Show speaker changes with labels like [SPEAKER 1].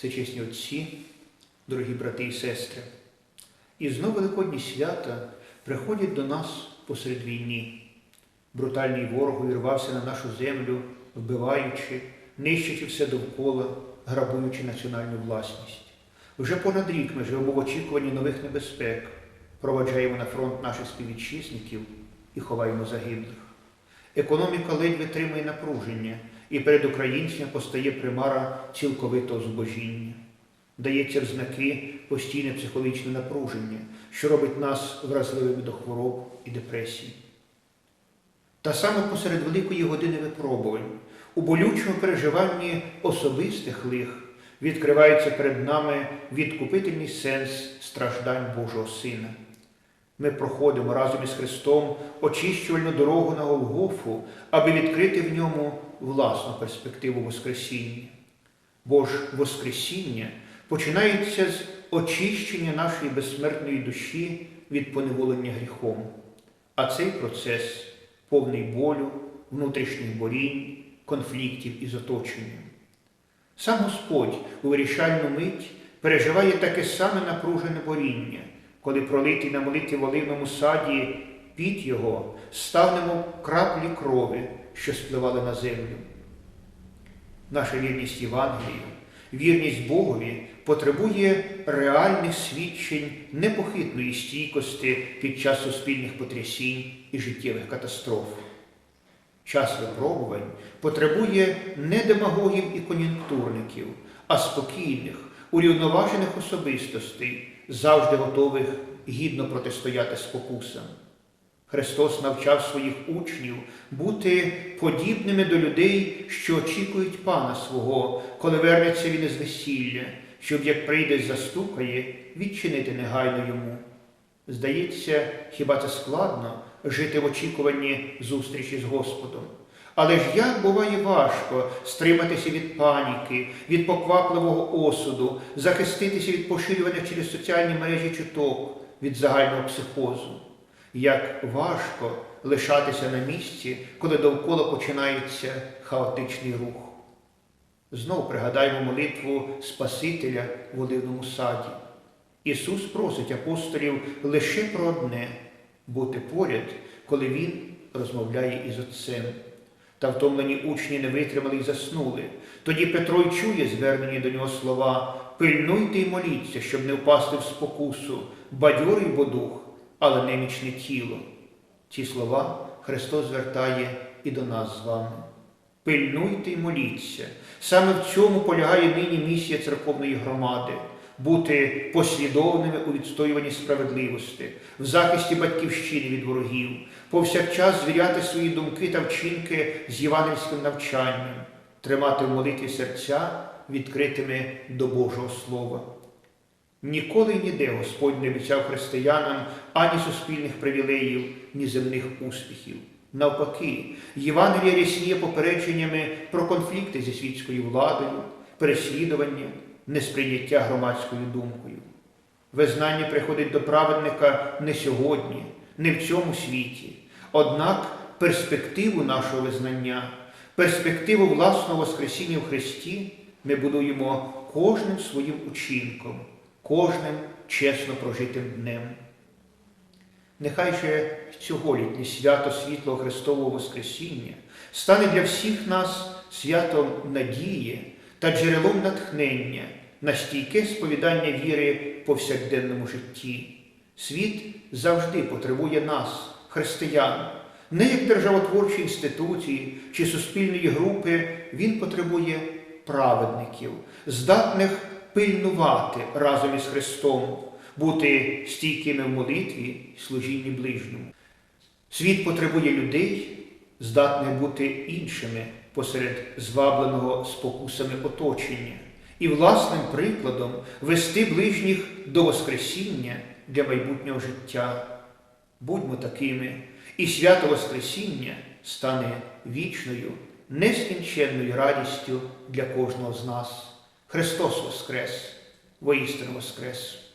[SPEAKER 1] всечесні отці, дорогі брати і сестри. І знову Великодні свята приходять до нас посеред війни. Брутальний ворог увірвався на нашу землю, вбиваючи, нищачи все довкола, грабуючи національну власність. Вже понад рік ми живемо в очікуванні нових небезпек, проваджаємо на фронт наших співвітчизників і ховаємо загиблих. Економіка ледь витримує напруження, і перед українцями постає примара цілковитого зубожіння. Дається в знаки постійне психологічне напруження, що робить нас вразливими до хвороб і депресій. Та саме посеред великої години випробувань, у болючому переживанні особистих лих відкривається перед нами відкупительний сенс страждань Божого Сина. Ми проходимо разом із Христом очищувальну дорогу на Голгофу, аби відкрити в ньому власну перспективу Воскресіння. Бо ж Воскресіння починається з очищення нашої безсмертної душі від поневолення гріхом. А цей процес повний болю, внутрішніх борінь, конфліктів із оточенням. Сам Господь у вирішальну мить переживає таке саме напружене боріння, коли пролитий на молитві в оливному саді під його ставнемо краплі крові, що спливали на землю. Наша вірність Євангелію, вірність Богові потребує реальних свідчень непохитної стійкості під час суспільних потрясінь і життєвих катастроф. Час випробувань потребує не демагогів і кон'юнктурників, а спокійних, урівноважених особистостей, завжди готових гідно протистояти спокусам. Христос навчав своїх учнів бути подібними до людей, що очікують Пана свого, коли вернеться він із весілля, щоб як прийде застукає, відчинити негайно йому. Здається, хіба це складно жити в очікуванні зустрічі з Господом? Але ж як буває важко стриматися від паніки, від поквапливого осуду, захиститися від поширювання через соціальні мережі чуток, від загального психозу. Як важко лишатися на місці, коли довкола починається хаотичний рух. Знову пригадаємо молитву Спасителя в Оливному саді. Ісус просить апостолів лише про одне бути поряд, коли Він розмовляє із Отцем. Та втомлені учні не витримали й заснули. Тоді Петро й чує звернені до нього слова Пильнуйте й моліться, щоб не впасти в спокусу, бадьорий бо дух, але немічне тіло. Ці слова Христос звертає і до нас з вами. Пильнуйте й моліться. Саме в цьому полягає нині місія церковної громади бути послідовними у відстоюванні справедливості, в захисті батьківщини від ворогів, повсякчас звіряти свої думки та вчинки з євангельським навчанням, тримати в молитві серця відкритими до Божого Слова. Ніколи ніде Господь не обіцяв християнам ані суспільних привілеїв, ні земних успіхів. Навпаки, Євангелія рясніє попередженнями про конфлікти зі світською владою, переслідування, несприйняття громадською думкою. Визнання приходить до праведника не сьогодні, не в цьому світі, однак перспективу нашого визнання, перспективу власного Воскресіння в Христі ми будуємо кожним своїм учинком, кожним чесно прожитим днем. Нехай же цьоголітнє свято світлого Христового Воскресіння стане для всіх нас святом надії та джерелом натхнення на стійке сповідання віри в повсякденному житті. Світ завжди потребує нас, християн, не як державотворчої інституції чи суспільної групи, він потребує праведників, здатних пильнувати разом із Христом, бути стійкими в молитві і служінні ближньому. Світ потребує людей, здатних бути іншими посеред звабленого спокусами оточення і власним прикладом вести ближніх до Воскресіння для майбутнього життя. Будьмо такими, і свято Воскресіння стане вічною, нескінченною радістю для кожного з нас. Христос Воскрес, воістину Воскрес!